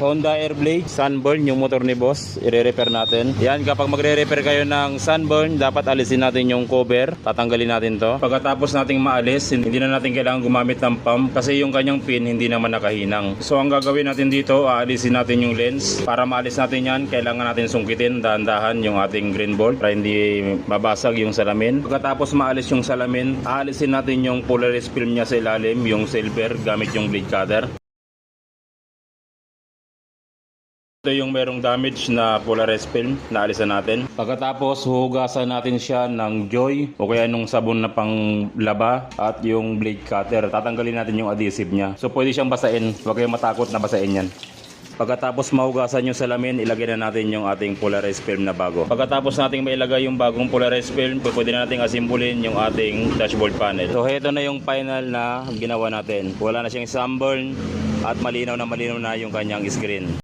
Honda Airblade, sunburn yung motor ni boss, i-repair natin. Yan, kapag magre-repair kayo ng sunburn, dapat alisin natin yung cover, tatanggalin natin to. Pagkatapos nating maalis, hindi na natin kailangan gumamit ng pump kasi yung kanyang pin hindi naman nakahinang. So ang gagawin natin dito, aalisin natin yung lens. Para maalis natin yan, kailangan natin sungkitin dahan-dahan yung ating green bolt para hindi mabasag yung salamin. Pagkatapos maalis yung salamin, aalisin natin yung Polaris film niya sa ilalim, yung silver gamit yung blade cutter. Ito yung merong damage na Polaris film na alisan natin. Pagkatapos, huhugasan natin siya ng Joy o kaya nung sabon na pang laba at yung blade cutter. Tatanggalin natin yung adhesive niya. So pwede siyang basain. Huwag kayong matakot na basain yan. Pagkatapos mahugasan yung salamin, ilagay na natin yung ating Polaris film na bago. Pagkatapos nating mailagay yung bagong Polaris film, pwede na nating asimbulin yung ating dashboard panel. So heto na yung final na ginawa natin. Wala na siyang sunburn at malinaw na malinaw na yung kanyang screen.